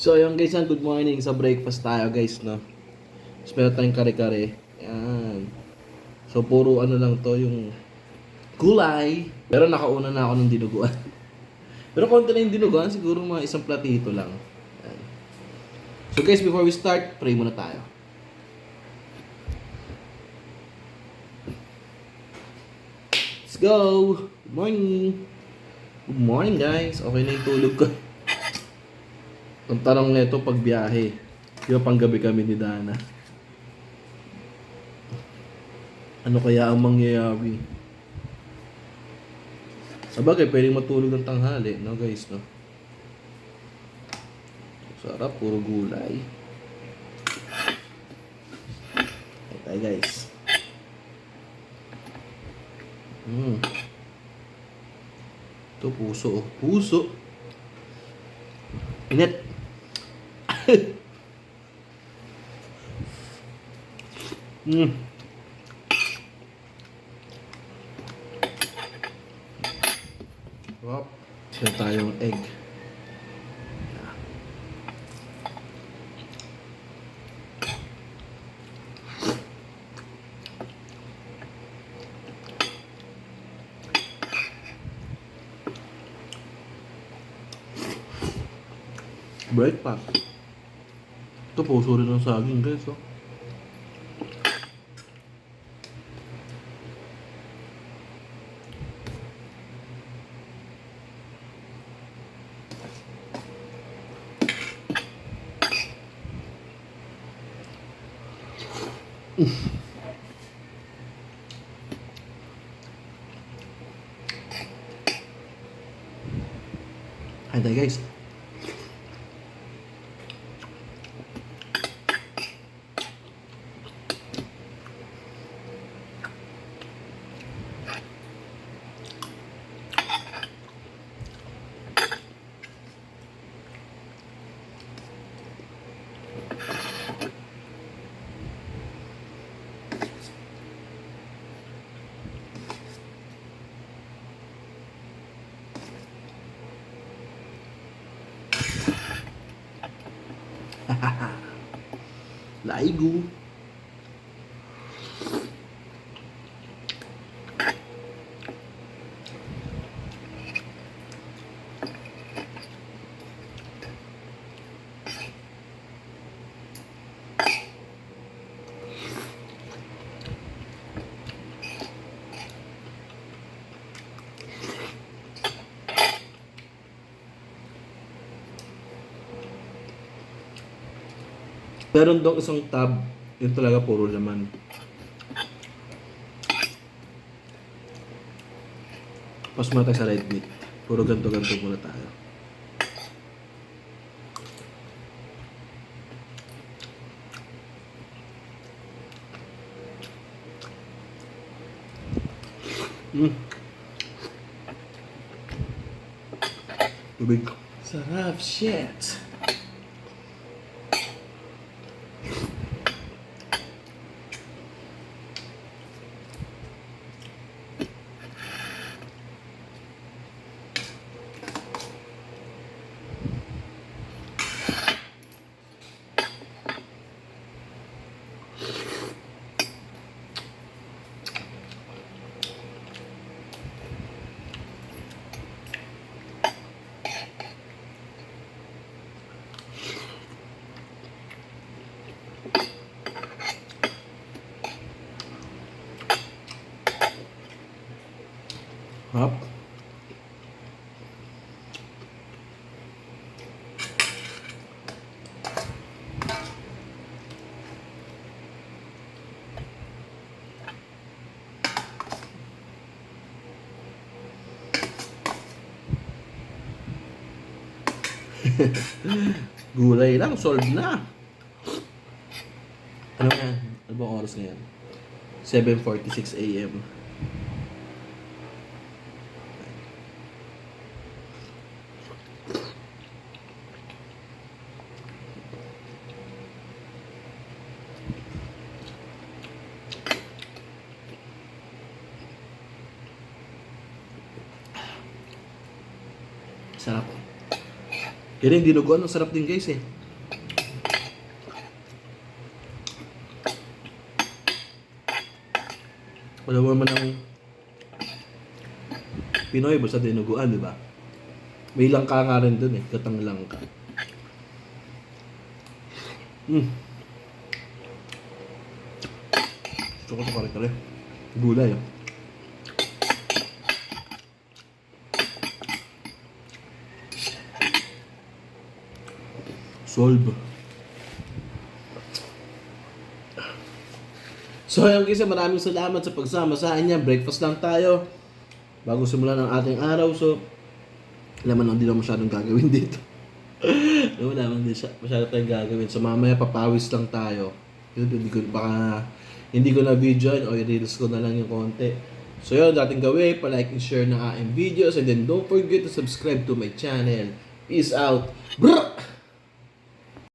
So, ayun guys, good morning. Sa breakfast tayo guys, no? Tapos meron tayong kare-kare. Yan. So, puro ano lang to, yung gulay. Pero nakauna na ako ng dinuguan. Pero konti lang yung dinuguan, siguro mga isang platito lang. Yan. So guys, before we start, pray muna tayo. Let's go! Good morning! Good morning guys! Okay na yung tulog ko. Ang tanong nito pag biyahe. Di ba panggabi kami ni Dana? Ano kaya ang mangyayari? Sabagay, pwedeng matulog ng tanghali, no guys, no? Sarap, puro gulay. Ay tayo guys. Mm. Ito puso, oh. Puso. Init. Mm. Hop. Meron tayong egg. Breakfast. Ito puso rin ng saging guys. Oh. Hi there guys. Laigo. Meron daw isang tab, yun talaga puro laman. Pas muna tayo sa red meat. Puro ganto-ganto muna tayo. Mm. Tubig. Sarap, shit. Hop. Gulay lang, solved na. Ano yan? Ano bang oras na yan? 7.46 a.m. Sarap. Kaya yung dinuguan, ang sarap din guys eh. Wala mo naman ang Pinoy basta dinuguan, di ba? May langka nga rin dun eh, katang langka. Mm. Gusto ko ito kare-kare. Gulay ah. Solve. So ayun kasi maraming salamat sa pagsama sa akin Breakfast lang tayo. Bago simulan ang ating araw. So, alam mo, hindi na masyadong gagawin dito. no, wala man din siya, masyado tayong gagawin. So mamaya papawis lang tayo. Yun, hindi ko, baka hindi ko na video o i-reels ko na lang yung konti. So yun, dating gawin, pa-like and share ng aking videos. And then don't forget to subscribe to my channel. Peace out. Brr!